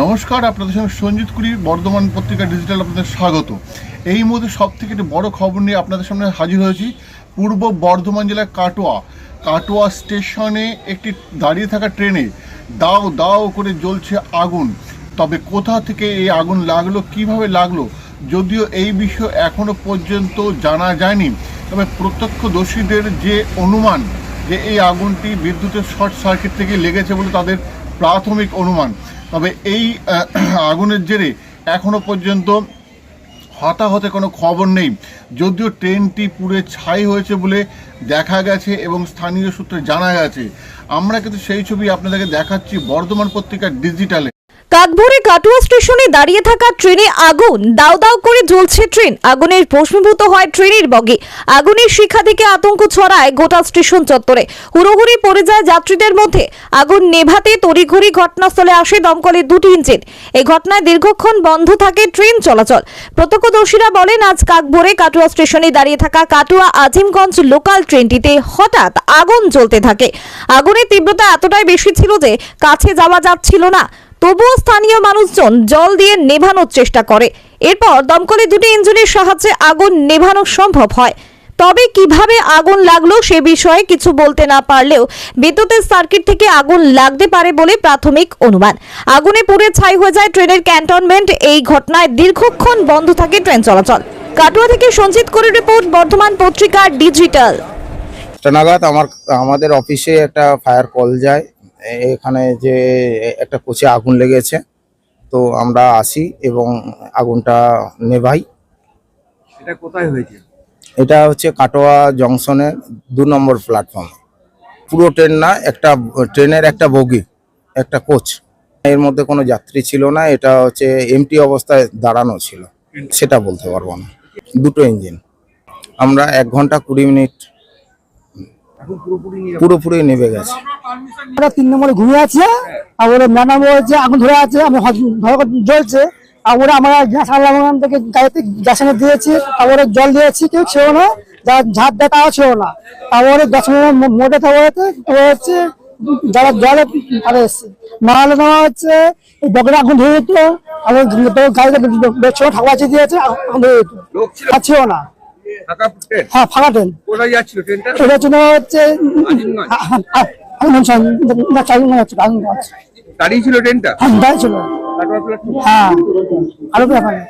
নমস্কার, আপনাদের সঙ্গে সঞ্জিত কুরি, বর্ধমান পত্রিকা ডিজিটাল আপনাদের স্বাগত। এই মুহূর্তে সব থেকে একটি বড় খবর নিয়ে আপনাদের সামনে হাজির হয়েছি, পূর্ব বর্ধমান জেলার কাটোয়া। কাটোয়া স্টেশনে একটি দাঁড়িয়ে থাকা ট্রেনে দাও দাও করে জ্বলছে আগুন। তবে কোথা থেকে এই আগুন লাগল, কীভাবে লাগল, যদিও এই বিষয় এখনও পর্যন্ত জানা যায়নি, তবে প্রত্যক্ষদর্শীদের যে অনুমান যে এই আগুনটি বিদ্যুতের শর্ট সার্কিট থেকে লেগেছে বলে তাদের প্রাথমিক অনুমান। তবে এই আগুনের জেরে এখনও পর্যন্ত হতাহতে কোনো খবর নেই। যদিও ট্রেনটি পুড়ে ছাই হয়েছে বলে দেখা গেছে এবং স্থানীয় সূত্রে জানা গেছে। আমরা কিন্তু সেই ছবি আপনাদেরকে দেখাচ্ছি বর্ধমান পত্রিকার ডিজিটালে। কাকভরে কাটুয়া স্টেশনে দাঁড়িয়ে থাকা ট্রেনে আগুন। দাউ দাউ করে জ্বলছে ট্রেন। আগুনের ভস্মীভূত হয় ট্রেনের বগি। আগুনের শিখা থেকে আতঙ্ক ছড়ায় গোটা স্টেশন চত্বরে। হুড়োহুড়ি পড়ে যায় যাত্রীদের মধ্যে। আগুন নেভাতে তড়িঘড়ি ঘটনাস্থলে আসে দমকলের দুটি ইঞ্জিন। এই ঘটনায় দীর্ঘক্ষণ বন্ধ থাকে ট্রেন চলাচল। প্রত্যক্ষদর্শীরা বলেন, আজ কাকভরে কাটুয়া স্টেশনে দাঁড়িয়ে থাকা কাটুয়া আজিমগঞ্জ লোকাল ট্রেনটিতে হঠাৎ আগুন জ্বলতে থাকে। আগুনের তীব্রতা এতটাই বেশি ছিল যে কাছে যাওয়া যাচ্ছিল না। তবুও স্থানীয় মানুষজন জল দিয়ে নেভানোর চেষ্টা করে। এরপর দমকলের দুটি ইঞ্জিনের সাহায্যে আগুন নেভানো সম্ভব হয়। তবে কীভাবে আগুন লাগল সে বিষয়ে কিছু বলতে না পারলেও বিদ্যুতের সার্কিট থেকে আগুন লাগতে পারে বলে প্রাথমিক অনুমান। আগুনে পুড়ে ছাই হয়ে যায় ট্রেনের ক্যান্টনমেন্ট। এই ঘটনায় দীর্ঘক্ষণ বন্ধ থাকে ট্রেন চলাচল। কাটুয়া থেকে সঞ্জিত করে রিপোর্ট, বর্ধমান পত্রিকা ডিজিটাল। আমার, আমাদের অফিসে একটা ফায়ার কল যায়। এখানে যে একটা কোচে আগুন লেগেছে তো আমরা আসি এবং আগুনটা নেভাই। এটা কোথায় হয়েছে? এটা হচ্ছে কাটোয়া জংশনের দু নম্বর প্ল্যাটফর্ম পুরো ট্রেন না একটা ট্রেনের একটা বগি একটা কোচ। এর মধ্যে কোনো যাত্রী ছিল না এটা হচ্ছে এমটি অবস্থায় দাঁড়ানো ছিল। সেটা বলতে পারব না। দুটো ইঞ্জিন আমরা এক ঘণ্টা কুড়ি মিনিট পুরোপুরি নেভে গেছে। আমরা তিন নম্বরে ঘুমিয়ে আছে আর ওরা ম্যাডাম বলছে আগুন ধরে আছে আমি ধরে জ্বলছে আর ওরা আমরা গ্যাস আনলাম ওখান থেকে গাড়িতে গ্যাস এনে দিয়েছি তারপরে জল দিয়েছি কেউ ছিল না যারা ঝাঁপ দেয় তাও ছিল না। তারপরে দশ মিনিট মোটে থাকতে হচ্ছে যারা জলে আরে এসছে। না হলে তোমার হচ্ছে এই বগরে আগুন ধরে যেত আমার গাড়িতে ছিল ঠাকুর আছে দিয়েছে আগুন ধরে যেত। ছিল? আর ছিল না। হ্যাঁ ফাঁকা ট্রেন। এটা ছিল হচ্ছে দাঁড়িয়ে ছিল ট্রেনটা ছিল। কাটোয়া প্ল্যাটফর্ম হ্যাঁ আরও ব্যাপারে